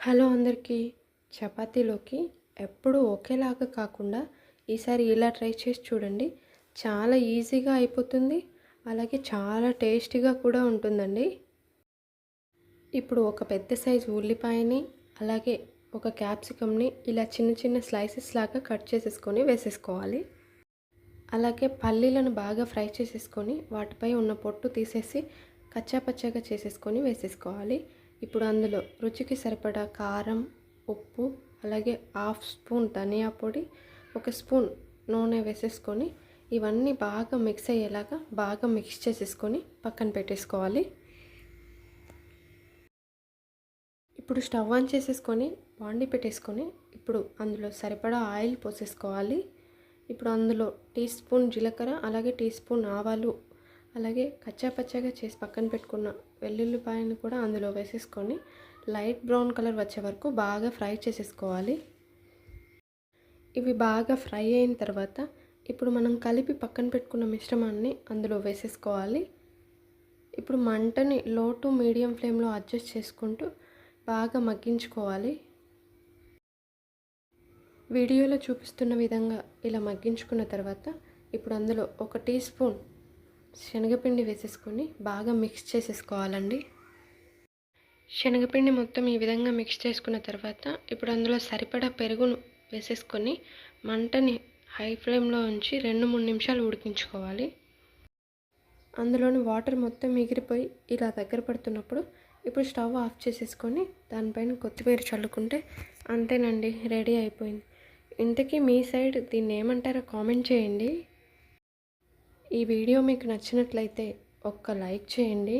Hello అందరికీ చపాతీలోకి ఎప్పుడూ ఒకేలాగా కాకుండా ఈసారి ఇలా ట్రై చేసి చూడండి. చాలా ఈజీగా అయిపోతుంది అలాగే చాలా టేస్టీగా కూడా ఉంటుందండి. ఇప్పుడు ఒక పెద్ద సైజు ఉల్లిపాయని అలాగే ఒక క్యాప్సికమ్ని ఇలా చిన్న చిన్న స్లైసెస్ లాగా కట్ చేసేసుకొని వేసేసుకోవాలి. అలాగే పల్లీలను బాగా ఫ్రై చేసేసుకొని వాటిపై ఉన్న పొట్టు తీసేసి కచ్చాపచ్చాగా చేసేసుకొని వేసేసుకోవాలి. ఇప్పుడు అందులో రుచికి సరిపడా కారం ఉప్పు అలాగే హాఫ్ స్పూన్ ధనియా పొడి ఒక స్పూన్ నూనె వేసేసుకొని ఇవన్నీ బాగా మిక్స్ అయ్యేలాగా బాగా మిక్స్ చేసేసుకొని పక్కన పెట్టేసుకోవాలి. ఇప్పుడు స్టవ్ ఆన్ చేసేసుకొని బాండి పెట్టేసుకొని ఇప్పుడు అందులో సరిపడా ఆయిల్ పోసేసుకోవాలి. ఇప్పుడు అందులో టీ స్పూన్ జీలకర్ర అలాగే టీ స్పూన్ ఆవాలు అలాగే కచ్చా పచ్చాగా చేసి పక్కన పెట్టుకున్న వెల్లుల్లిపాయను కూడా అందులో వేసేసుకొని లైట్ బ్రౌన్ కలర్ వచ్చే వరకు బాగా ఫ్రై చేసేసుకోవాలి. ఇవి బాగా ఫ్రై అయిన తర్వాత ఇప్పుడు మనం కలిపి పక్కన పెట్టుకున్న మిశ్రమాన్ని అందులో వేసేసుకోవాలి. ఇప్పుడు మంటని లో టు మీడియం ఫ్లేమ్లో అడ్జస్ట్ చేసుకుంటూ బాగా మగ్గించుకోవాలి. వీడియోలో చూపిస్తున్న విధంగా ఇలా మగ్గించుకున్న తర్వాత ఇప్పుడు అందులో ఒక టీ స్పూన్ శనగపిండి వేసేసుకొని బాగా మిక్స్ చేసేసుకోవాలండి. శనగపిండి మొత్తం ఈ విధంగా మిక్స్ చేసుకున్న తర్వాత ఇప్పుడు అందులో సరిపడా పెరుగును వేసేసుకొని మంటని హై ఫ్లేమ్లో ఉంచి రెండు మూడు నిమిషాలు ఉడికించుకోవాలి. అందులోని వాటర్ మొత్తం ఎగిరిపోయి ఇలా దగ్గర పడుతున్నప్పుడు ఇప్పుడు స్టవ్ ఆఫ్ చేసేసుకొని దానిపైన కొత్తిమీర చల్లుకుంటే అంతేనండి రెడీ అయిపోయింది. ఇంతకీ మీ సైడ్ దీన్ని ఏమంటారో కామెంట్ చేయండి. ఈ వీడియో మీకు నచ్చినట్లయితే ఒక్క లైక్ చేయండి.